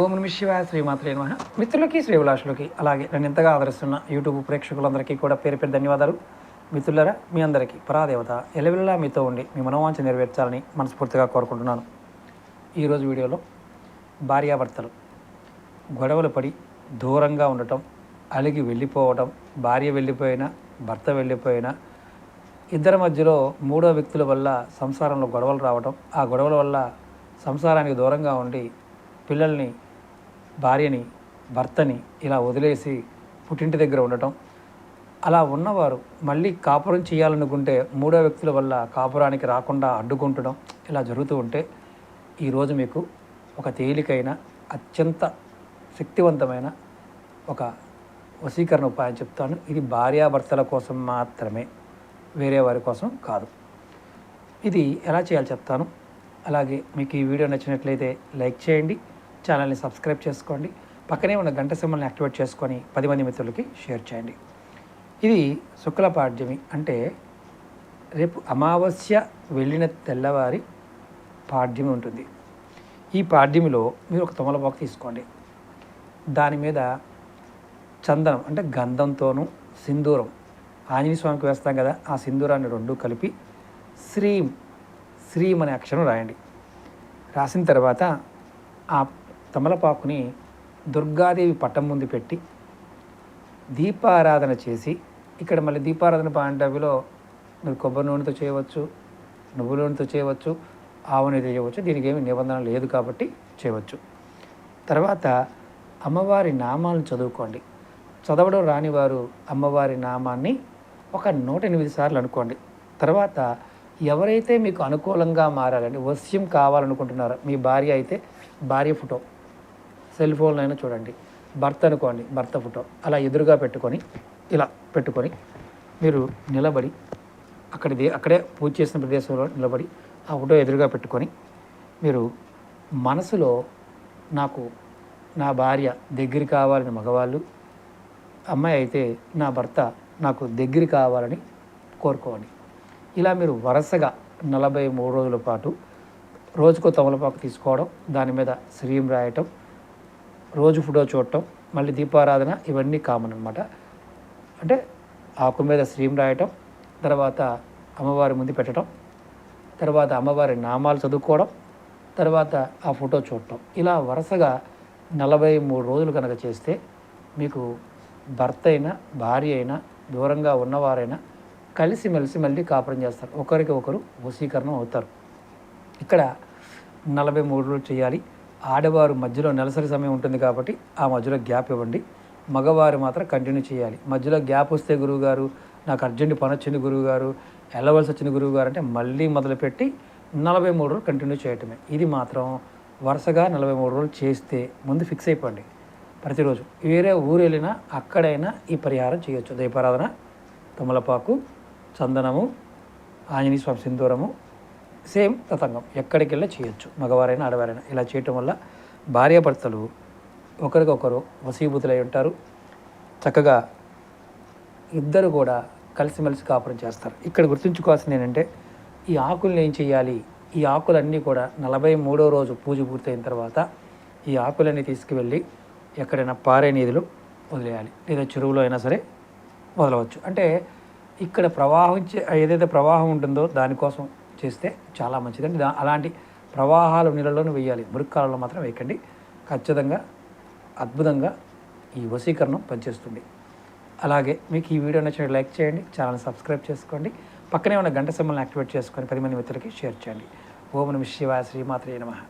ఓం నమ శివాయ శ్రీమాత్రే నమ. మిత్రులకి శ్రీవిలాసులకి అలాగే నన్ను ఎంతగా ఆదరిస్తున్న యూట్యూబ్ ప్రేక్షకులందరికీ కూడా పేరు పేరు ధన్యవాదాలు. మిత్రులరా మీ అందరికీ పరాదేవత ఎలవెల్లా మీతో ఉండి మీ మనోవాంఛ నెరవేర్చాలని మనస్ఫూర్తిగా కోరుకుంటున్నాను. ఈరోజు వీడియోలో భార్యాభర్తలు గొడవలు పడి దూరంగా ఉండటం అలిగి వెళ్ళిపోవటం భార్య వెళ్ళిపోయినా భర్త వెళ్ళిపోయినా ఇద్దరి మధ్యలో మూడో వ్యక్తుల వల్ల సంసారంలో గొడవలు రావటం ఆ గొడవల వల్ల సంసారానికి దూరంగా ఉండి పిల్లల్ని భార్యని భర్తని ఇలా వదిలేసి పుట్టింటి దగ్గర ఉండటం. అలా ఉన్నవారు మళ్ళీ కాపురం చేయాలనుకుంటే మూడో వ్యక్తుల వల్ల కాపురానికి రాకుండా అడ్డుకుంటడం ఇలా జరుగుతూ ఉంటే ఈరోజు మీకు ఒక తేలికైన అత్యంత శక్తివంతమైన ఒక వశీకరణ ఉపాయం చెప్తాను. ఇది భార్యాభర్తల కోసం మాత్రమే వేరే వారి కోసం కాదు. ఇది ఎలా చేయాలో చెప్తాను. అలాగే మీకు ఈ వీడియో నచ్చినట్లయితే లైక్ చేయండి. ఛానల్ని సబ్స్క్రైబ్ చేసుకోండి. పక్కనే ఉన్న గంట సింబల్ని యాక్టివేట్ చేసుకొని పది మంది మిత్రులకి షేర్ చేయండి. ఇది శుక్ల పాడ్యమి అంటే రేపు అమావాస్య వెళ్ళిన తెల్లవారి పాడ్యమి ఉంటుంది. ఈ పాడ్యమిలో మీరు ఒక తమలపాకు తీసుకోండి. దాని మీద చందనం అంటే గంధంతోనూ సింధూరం. ఆంజనేయ స్వామికి వేస్తాం కదా ఆ సింధూరాన్ని రెండు కలిపి శ్రీం శ్రీం అనే అక్షరం రాయండి. రాసిన తర్వాత ఆ తమలపాకుని దుర్గాదేవి పట్టం ముందు పెట్టి దీపారాధన చేసి ఇక్కడ మళ్ళీ దీపారాధన పాండవిలో మీరు కొబ్బరి నూనెతో చేయవచ్చు నువ్వుల నూనెతో చేయవచ్చు ఆవు నూనెతో చేయవచ్చు దీనికి ఏమి నిబంధన లేదు కాబట్టి చేయవచ్చు. తర్వాత అమ్మవారి నామాలను చదువుకోండి. చదవడం రాని వారు అమ్మవారి నామాన్ని ఒక నూట ఎనిమిది సార్లు అనుకోండి. తర్వాత ఎవరైతే మీకు అనుకూలంగా మారాలండి వశ్యం కావాలనుకుంటున్నారో మీ భార్య అయితే భార్య ఫోటో సెల్ ఫోన్లైనా అయినా చూడండి. భర్త అనుకోండి భర్త ఫోటో అలా ఎదురుగా పెట్టుకొని ఇలా పెట్టుకొని మీరు నిలబడి అక్కడిది అక్కడే పూజ చేసిన ప్రదేశంలో నిలబడి ఆ ఫోటో ఎదురుగా పెట్టుకొని మీరు మనసులో నాకు నా భార్య దగ్గర కావాలని మగవాళ్ళు అమ్మాయి అయితే నా భర్త నాకు దగ్గర కావాలని కోరుకోండి. ఇలా మీరు వరుసగా నలభై మూడు రోజుల పాటు రోజుకో తమలపాకు తీసుకోవడం దాని మీద శ్రీం రాయటం రోజు ఫోటో చూడటం మళ్ళీ దీపారాధన ఇవన్నీ కామన్ అనమాట అంటే ఆకు మీద శ్రీం రాయటం తర్వాత అమ్మవారి ముందు పెట్టడం తర్వాత అమ్మవారి నామాలు చదువుకోవడం తర్వాత ఆ ఫోటో చూడటం. ఇలా వరుసగా నలభై మూడు రోజులు కనుక చేస్తే మీకు భర్త అయినా భార్య అయినా దూరంగా ఉన్నవారైనా కలిసిమెలిసి మళ్ళీ కాపురం చేస్తారు. ఒకరికి ఒకరు వశీకరణం అవుతారు. ఇక్కడ నలభై మూడు రోజులు చేయాలి. ఆడవారు మధ్యలో నెలసరి సమయం ఉంటుంది కాబట్టి ఆ మధ్యలో గ్యాప్ ఇవ్వండి. మగవారు మాత్రం కంటిన్యూ చేయాలి. మధ్యలో గ్యాప్ వస్తే గురువుగారు నాకు అర్జెంట్ పని వచ్చింది గురువుగారు వెళ్ళవలసి వచ్చిన గురువుగారు అంటే మళ్ళీ మొదలుపెట్టి నలభై మూడు రోజులు కంటిన్యూ చేయటమే. ఇది మాత్రం వరుసగా నలభై మూడు రోజులు చేస్తే ముందు ఫిక్స్ అయిపోండి. ప్రతిరోజు వేరే ఊరు వెళ్ళినా అక్కడైనా ఈ పరిహారం చేయొచ్చు. దీపారాధన తమలపాకు చందనము ఆంజనేయ స్వామి సింధూరము సేమ్ తతంగం. ఎక్కడికి వెళ్ళి చేయొచ్చు. మగవారైనా ఆడవారైనా. ఇలా చేయటం వల్ల భార్యాభర్తలు ఒకరికొకరు వసీభూతులై ఉంటారు. చక్కగా ఇద్దరు కూడా కలిసిమెలిసి కాపురం చేస్తారు. ఇక్కడ గుర్తుంచుకోవాల్సింది ఏంటంటే ఈ ఆకుల్ని ఏం చేయాలి ఈ ఆకులన్నీ కూడా నలభై మూడో రోజు పూజ పూర్తయిన తర్వాత ఈ ఆకులన్నీ తీసుకువెళ్ళి ఎక్కడైనా పారే నీధులు వదిలేయాలి. లేదా చెరువులో అయినా సరే వదలవచ్చు. అంటే ఇక్కడ ప్రవాహం ఏదైతే ప్రవాహం ఉంటుందో దానికోసం చేస్తే చాలా మంచిదండి దా అలాంటి ప్రవాహాలు నీళ్ళలోనే వేయాలి. మురుక్కాలలో మాత్రం వేయకండి. ఖచ్చితంగా అద్భుతంగా ఈ వశీకరణం పనిచేస్తుంది. అలాగే మీకు ఈ వీడియో నచ్చిన లైక్ చేయండి ఛానల్ సబ్స్క్రైబ్ చేసుకోండి పక్కనే ఉన్న గంట సింబల్ని యాక్టివేట్ చేసుకొని పది మంది మిత్రులకి షేర్ చేయండి. ఓం నమ శివాయ శ్రీమాత్రే నమః.